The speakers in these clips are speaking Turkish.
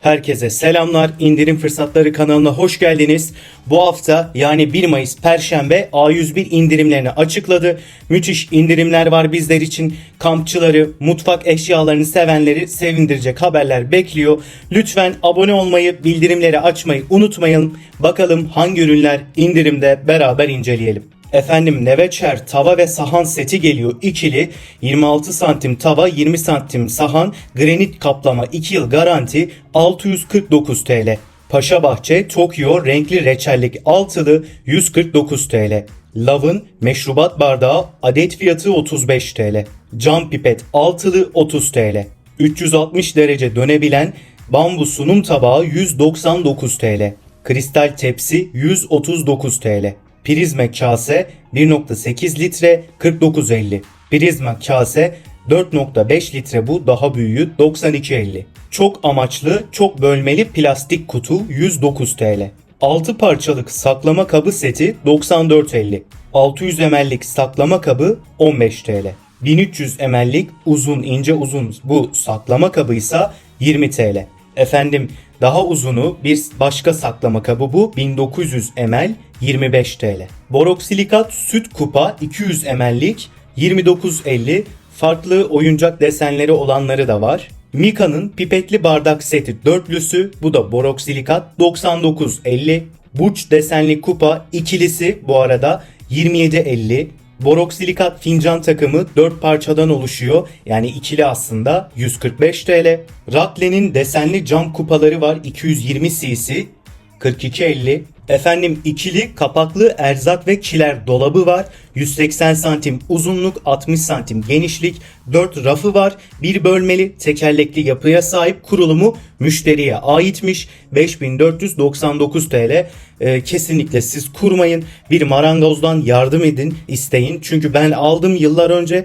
Herkese selamlar. İndirim Fırsatları kanalına hoş geldiniz. Bu hafta yani 1 Mayıs Perşembe A101 indirimlerini açıkladı. Müthiş indirimler var bizler için. Kampçıları, mutfak eşyalarını sevenleri sevindirecek haberler bekliyor. Lütfen abone olmayı, bildirimleri açmayı unutmayalım. Bakalım hangi ürünler indirimde beraber inceleyelim. Efendim Neveçer tava ve sahan seti geliyor ikili 26 santim tava 20 santim sahan granit kaplama 2 yıl garanti 649 TL. Paşabahçe Tokyo renkli reçellik altılı 149 TL. Lav'ın meşrubat bardağı adet fiyatı 35 TL. Cam pipet altılı 30 TL. 360 derece dönebilen bambu sunum tabağı 199 TL. Kristal tepsi 139 TL. Prizma kase 1.8 litre 49.50. Prizma kase 4.5 litre bu daha büyüğü 92.50. Çok amaçlı çok bölmeli plastik kutu 109 TL. 6 parçalık saklama kabı seti 94.50. 600 ml'lik saklama kabı 15 TL. 1300 ml'lik uzun ince uzun bu saklama kabı ise 20 TL. Efendim daha uzunu bir başka saklama kabı bu 1900 ml 25 TL. Boroksilikat süt kupa 200 ml'lik 29.50 farklı oyuncak desenleri olanları da var. Mika'nın pipetli bardak seti dörtlüsü bu da boroksilikat 99.50. Burç desenli kupa ikilisi bu arada 27.50. Boroksilikat fincan takımı 4 parçadan oluşuyor. Yani ikili aslında 145 TL. Rattle'nin desenli cam kupaları var 220 cc 42.50. Efendim ikili kapaklı erzak ve kiler dolabı var. 180 santim uzunluk 60 santim genişlik 4 rafı var. Bir bölmeli tekerlekli yapıya sahip kurulumu müşteriye aitmiş. 5499 TL. Ee, kesinlikle siz kurmayın. Bir marangozdan yardım edin isteyin. Çünkü ben aldım yıllar önce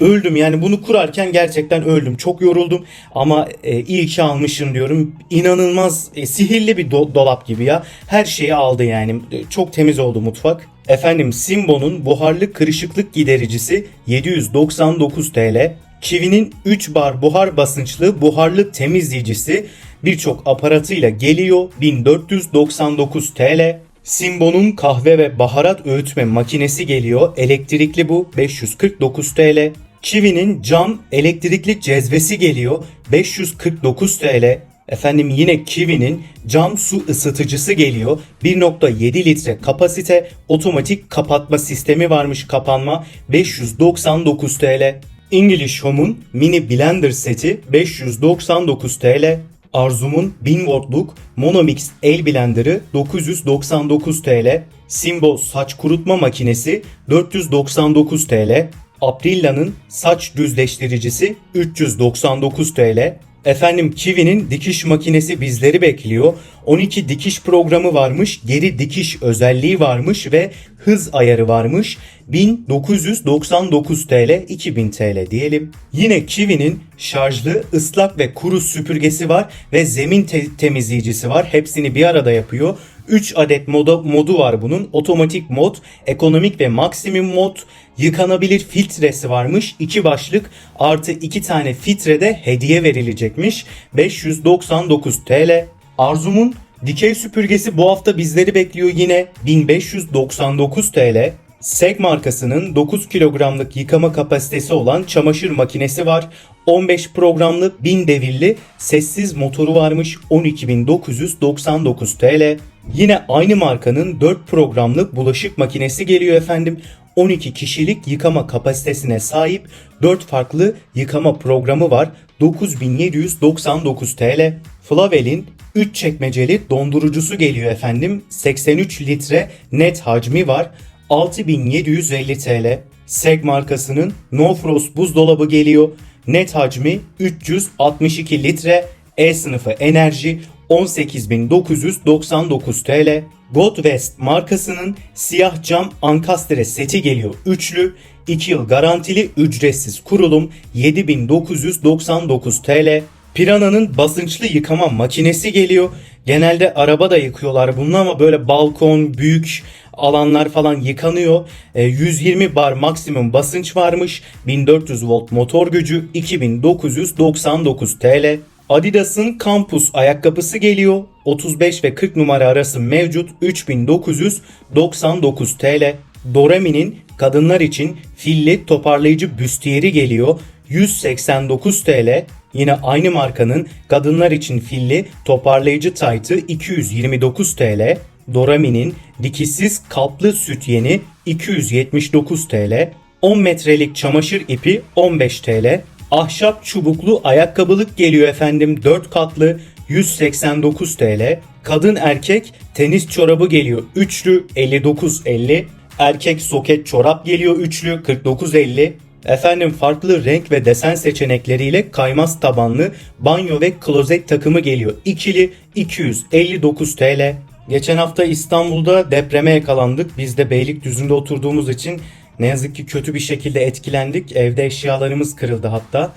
öldüm. Yani bunu kurarken gerçekten öldüm. Çok yoruldum. Ama e, iyi ki almışım diyorum. İnanılmaz e, sihirli bir do- dolap gibi ya. Her şeyi aldı yani. E, çok temiz oldu mutfak. Efendim Simbo'nun buharlı kırışıklık gidericisi 799 TL Kiwi'nin 3 bar buhar basınçlı buharlı temizleyicisi birçok aparatıyla geliyor. 1499 TL Simbo'nun kahve ve baharat öğütme makinesi geliyor. Elektrikli bu 549 TL. Kiwi'nin cam elektrikli cezvesi geliyor 549 TL. Efendim yine Kiwi'nin cam su ısıtıcısı geliyor. 1.7 litre kapasite otomatik kapatma sistemi varmış kapanma 599 TL. English Home'un mini blender seti 599 TL. Arzum'un 1000 watt'luk Monomix el blenderı 999 TL. Simbo saç kurutma makinesi 499 TL. Aprilla'nın saç düzleştiricisi 399 TL. Efendim Kiwi'nin dikiş makinesi bizleri bekliyor. 12 dikiş programı varmış, geri dikiş özelliği varmış ve hız ayarı varmış. 1999 TL, 2000 TL diyelim. Yine Kiwi'nin şarjlı, ıslak ve kuru süpürgesi var ve zemin te- temizleyicisi var. Hepsini bir arada yapıyor. 3 adet moda, modu var bunun. Otomatik mod, ekonomik ve maksimum mod. Yıkanabilir filtresi varmış. 2 başlık artı 2 tane filtre de hediye verilecekmiş. 599 TL. Arzum'un dikey süpürgesi bu hafta bizleri bekliyor yine 1599 TL. Seg markasının 9 kilogramlık yıkama kapasitesi olan çamaşır makinesi var. 15 programlı 1000 devirli sessiz motoru varmış 12.999 TL. Yine aynı markanın 4 programlı bulaşık makinesi geliyor efendim. 12 kişilik yıkama kapasitesine sahip 4 farklı yıkama programı var. 9799 TL. Flavel'in 3 çekmeceli dondurucusu geliyor efendim. 83 litre net hacmi var. 6750 TL. Seg markasının No Frost buzdolabı geliyor. Net hacmi 362 litre. E sınıfı enerji 18.999 TL. Godwest markasının siyah cam ankastre seti geliyor. Üçlü, 2 yıl garantili ücretsiz kurulum 7999 TL. Piranha'nın basınçlı yıkama makinesi geliyor. Genelde araba da yıkıyorlar bununla ama böyle balkon, büyük alanlar falan yıkanıyor. E, 120 bar maksimum basınç varmış. 1400 volt motor gücü 2999 TL. Adidas'ın Campus ayakkabısı geliyor. 35 ve 40 numara arası mevcut 3999 TL. Doremi'nin kadınlar için filli toparlayıcı büstiyeri geliyor. 189 TL. Yine aynı markanın kadınlar için filli toparlayıcı taytı 229 TL. Dorami'nin dikişsiz kaplı süt yeni 279 TL. 10 metrelik çamaşır ipi 15 TL. Ahşap çubuklu ayakkabılık geliyor efendim 4 katlı 189 TL. Kadın erkek tenis çorabı geliyor üçlü 59.50. Erkek soket çorap geliyor üçlü 49.50. Efendim farklı renk ve desen seçenekleriyle kaymaz tabanlı banyo ve klozet takımı geliyor. İkili 259 TL. Geçen hafta İstanbul'da depreme yakalandık. Biz de Beylikdüzü'nde oturduğumuz için ne yazık ki kötü bir şekilde etkilendik. Evde eşyalarımız kırıldı hatta.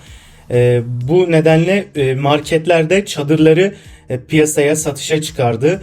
Ee, bu nedenle e, marketlerde çadırları e, piyasaya satışa çıkardı.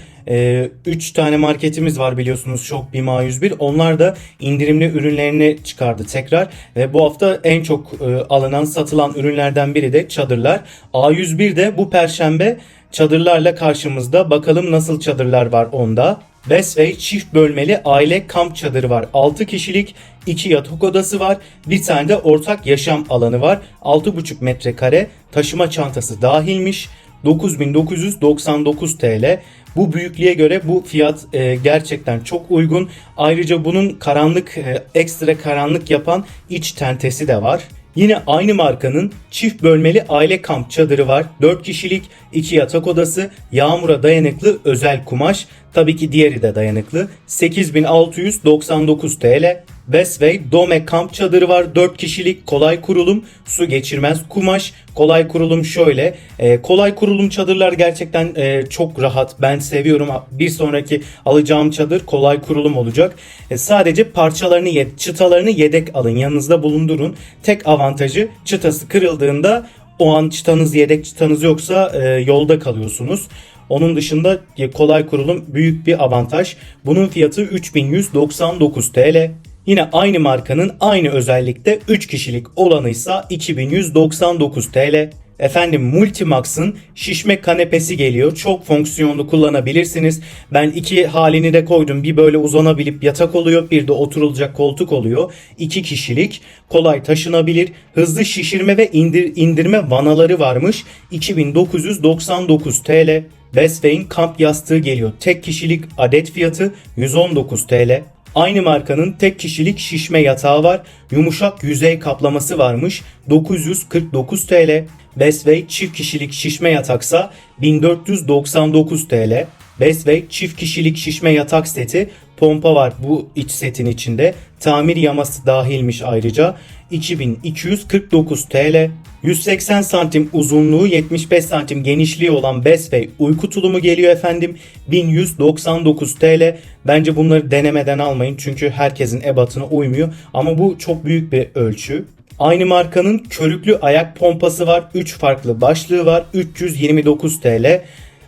3 tane marketimiz var biliyorsunuz Şok Bima 101. Onlar da indirimli ürünlerini çıkardı tekrar. Ve bu hafta en çok e, alınan satılan ürünlerden biri de çadırlar. A101 de bu perşembe çadırlarla karşımızda. Bakalım nasıl çadırlar var onda. Bestway çift bölmeli aile kamp çadırı var. 6 kişilik 2 yatak odası var. Bir tane de ortak yaşam alanı var. 6,5 metrekare taşıma çantası dahilmiş. 9999 TL. Bu büyüklüğe göre bu fiyat e, gerçekten çok uygun. Ayrıca bunun karanlık e, ekstra karanlık yapan iç tentesi de var. Yine aynı markanın çift bölmeli aile kamp çadırı var. 4 kişilik 2 yatak odası, yağmura dayanıklı özel kumaş. Tabii ki diğeri de dayanıklı. 8699 TL. Bestway Dome kamp çadırı var. 4 kişilik kolay kurulum, su geçirmez kumaş. Kolay kurulum şöyle. e, kolay kurulum çadırlar gerçekten e, çok rahat. Ben seviyorum. Bir sonraki alacağım çadır kolay kurulum olacak. E, sadece parçalarını, çıtalarını yedek alın. Yanınızda bulundurun. Tek avantajı çıtası kırıldığında o an çıtanız yedek çıtanız yoksa e, yolda kalıyorsunuz. Onun dışında e, kolay kurulum büyük bir avantaj. Bunun fiyatı 3199 TL. Yine aynı markanın aynı özellikte 3 kişilik olanıysa 2199 TL. Efendim Multimax'ın şişme kanepesi geliyor. Çok fonksiyonlu kullanabilirsiniz. Ben iki halini de koydum. Bir böyle uzanabilip yatak oluyor. Bir de oturulacak koltuk oluyor. İki kişilik. Kolay taşınabilir. Hızlı şişirme ve indir, indirme vanaları varmış. 2999 TL. Bestway'in kamp yastığı geliyor. Tek kişilik adet fiyatı 119 TL. Aynı markanın tek kişilik şişme yatağı var. Yumuşak yüzey kaplaması varmış. 949 TL. Bestway çift kişilik şişme yataksa 1499 TL. Bestway çift kişilik şişme yatak seti pompa var bu iç setin içinde. Tamir yaması dahilmiş ayrıca. 2249 TL. 180 santim uzunluğu 75 santim genişliği olan Bestway uyku tulumu geliyor efendim. 1199 TL. Bence bunları denemeden almayın çünkü herkesin ebatına uymuyor. Ama bu çok büyük bir ölçü. Aynı markanın körüklü ayak pompası var. 3 farklı başlığı var. 329 TL.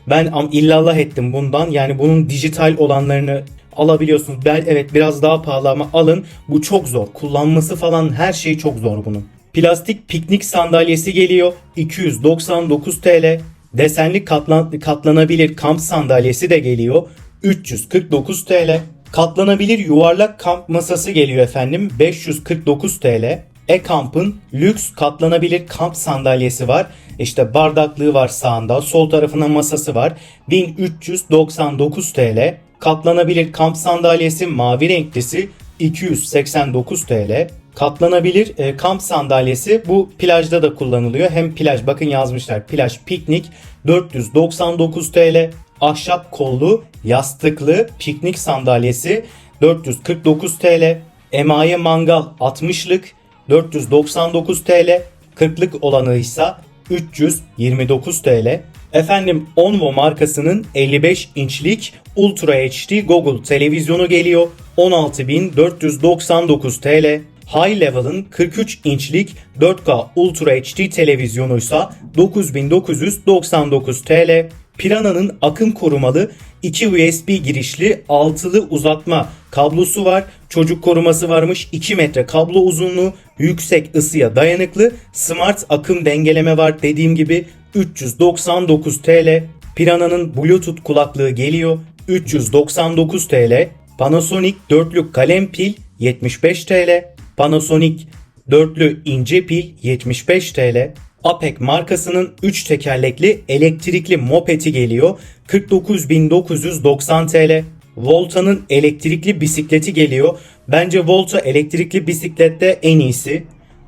Ben illallah ettim bundan. Yani bunun dijital olanlarını alabiliyorsunuz. Ben evet biraz daha pahalı ama alın. Bu çok zor. Kullanması falan her şey çok zor bunun. Plastik piknik sandalyesi geliyor. 299 TL. Desenli katlan katlanabilir kamp sandalyesi de geliyor. 349 TL. Katlanabilir yuvarlak kamp masası geliyor efendim. 549 TL. E-Kamp'ın lüks katlanabilir kamp sandalyesi var. İşte bardaklığı var sağında. Sol tarafına masası var. 1399 TL. Katlanabilir kamp sandalyesi mavi renklisi 289 TL. Katlanabilir e, kamp sandalyesi bu plajda da kullanılıyor. Hem plaj bakın yazmışlar plaj piknik 499 TL. Ahşap kollu yastıklı piknik sandalyesi 449 TL. Emaye mangal 60'lık 499 TL. 40'lık olanı ise 329 TL. Efendim Onvo markasının 55 inçlik Ultra HD Google televizyonu geliyor. 16.499 TL. High Level'ın 43 inçlik 4K Ultra HD televizyonuysa 9999 TL. Piranha'nın akım korumalı 2 USB girişli altılı uzatma kablosu var. Çocuk koruması varmış. 2 metre kablo uzunluğu, yüksek ısıya dayanıklı, smart akım dengeleme var. Dediğim gibi 399 TL. Piranha'nın Bluetooth kulaklığı geliyor. 399 TL. Panasonic dörtlü kalem pil 75 TL. Panasonic dörtlü ince pil 75 TL. Apek markasının 3 tekerlekli elektrikli mopeti geliyor. 49.990 TL. Volta'nın elektrikli bisikleti geliyor. Bence Volta elektrikli bisiklette en iyisi.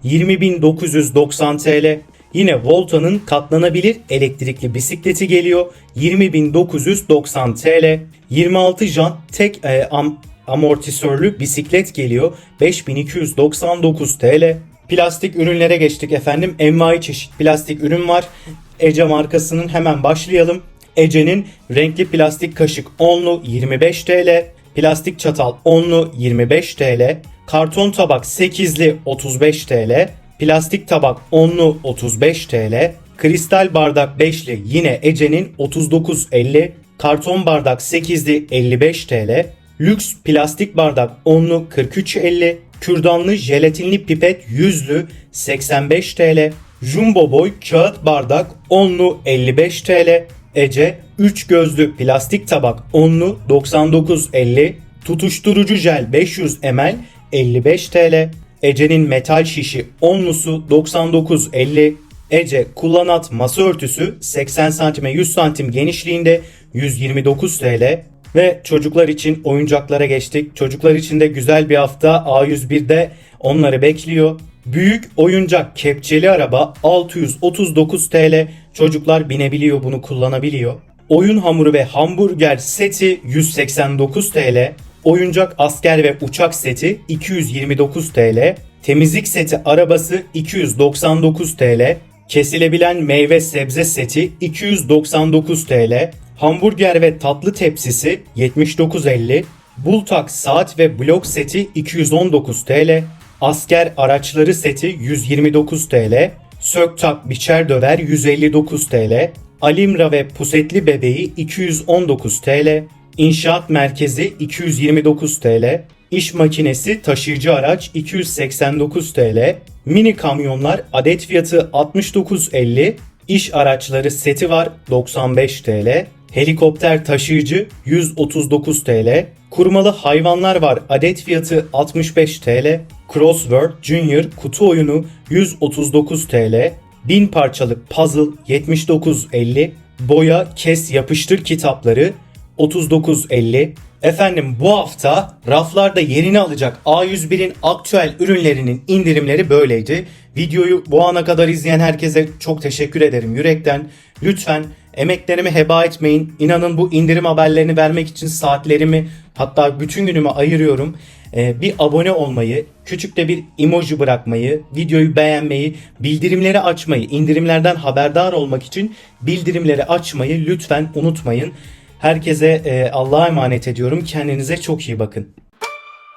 20.990 TL. Yine Volta'nın katlanabilir elektrikli bisikleti geliyor. 20.990 TL. 26 jant tek e, am- amortisörlü bisiklet geliyor. 5299 TL. Plastik ürünlere geçtik efendim. Envai çeşit plastik ürün var. Ece markasının hemen başlayalım. Ece'nin renkli plastik kaşık 10'lu 25 TL. Plastik çatal 10'lu 25 TL. Karton tabak 8'li 35 TL. Plastik tabak 10'lu 35 TL. Kristal bardak 5'li yine Ece'nin 39.50. Karton bardak 8'li 55 TL. Lüks plastik bardak 10'lu 43.50. Kürdanlı jelatinli pipet 100'lü 85 TL. Jumbo boy kağıt bardak 10'lu 55 TL. Ece 3 gözlü plastik tabak 10'lu 99.50. Tutuşturucu jel 500 ml 55 TL. Ece'nin metal şişi 10'lusu 99.50. Ece kullanat masa örtüsü 80 cm 100 cm genişliğinde 129 TL. Ve çocuklar için oyuncaklara geçtik. Çocuklar için de güzel bir hafta A101'de onları bekliyor. Büyük oyuncak kepçeli araba 639 TL. Çocuklar binebiliyor bunu kullanabiliyor. Oyun hamuru ve hamburger seti 189 TL. Oyuncak asker ve uçak seti 229 TL. Temizlik seti arabası 299 TL. Kesilebilen meyve sebze seti 299 TL. Hamburger ve tatlı tepsisi 79.50. Bultak saat ve blok seti 219 TL. Asker araçları seti 129 TL. Söktak biçer döver 159 TL. Alimra ve pusetli bebeği 219 TL. İnşaat merkezi 229 TL. İş makinesi taşıyıcı araç 289 TL. Mini kamyonlar adet fiyatı 69.50. İş araçları seti var 95 TL. Helikopter taşıyıcı 139 TL. Kurmalı hayvanlar var adet fiyatı 65 TL. Crossword Junior kutu oyunu 139 TL. 1000 parçalık puzzle 79.50. Boya kes yapıştır kitapları 39.50. Efendim bu hafta raflarda yerini alacak A101'in aktüel ürünlerinin indirimleri böyleydi. Videoyu bu ana kadar izleyen herkese çok teşekkür ederim yürekten. Lütfen emeklerimi heba etmeyin. İnanın bu indirim haberlerini vermek için saatlerimi hatta bütün günümü ayırıyorum. Ee, bir abone olmayı, küçük de bir emoji bırakmayı, videoyu beğenmeyi, bildirimleri açmayı, indirimlerden haberdar olmak için bildirimleri açmayı lütfen unutmayın. Herkese e, Allah'a emanet ediyorum. Kendinize çok iyi bakın.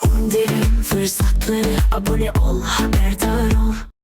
İndirim fırsatları abone ol haberdar ol